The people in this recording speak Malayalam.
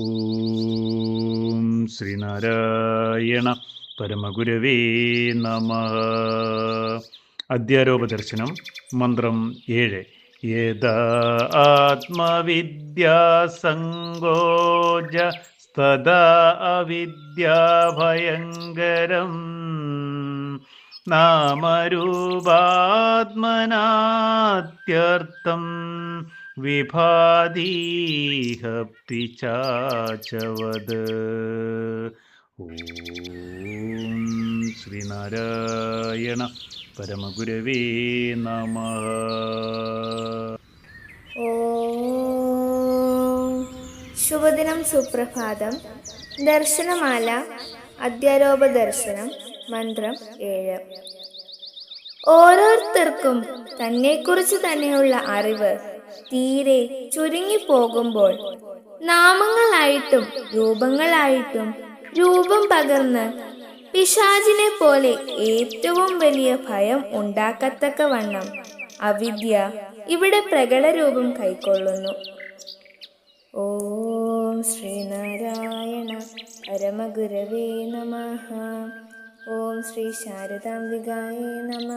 ഓം ശ്രീനാരായണ പരമഗുരവേ നമ. അധ്യാരോപദർശനം മന്ത്രം ഏഴ്. യഥാ ആത്മവിദ്യാസങ്കോജ തഥാ അവിദ്യാഭയങ്കരം. നാമരൂപാത്മനാത്യർത്ഥം. വിഭാതീഹ പിചാചവത് ഓം ശ്രീനാരായണ പരമഗുരവേ നമ. ശുഭദിനം സുപ്രഭാതം. ദർശനമാല അധ്യാരോപ ദർശനം മന്ത്രം ഏഴ്. ഓരോരുത്തർക്കും തന്നെക്കുറിച്ച് തന്നെയുള്ള അറിവ് തീരെ ചുരുങ്ങിപ്പോകുമ്പോൾ നാമങ്ങളായിട്ടും രൂപങ്ങളായിട്ടും രൂപം പകർന്ന് പിശാചിനെ പോലെ ഏറ്റവും വലിയ ഭയം ഉണ്ടാക്കത്തക്ക വണ്ണം അവിദ്യ ഇവിടെ പ്രകടരൂപം കൈക്കൊള്ളുന്നു. ഓം ശ്രീനാരായണ പരമഗുരവേ നമ. ഓം ശ്രീ ശാരദാംബികായ നമ.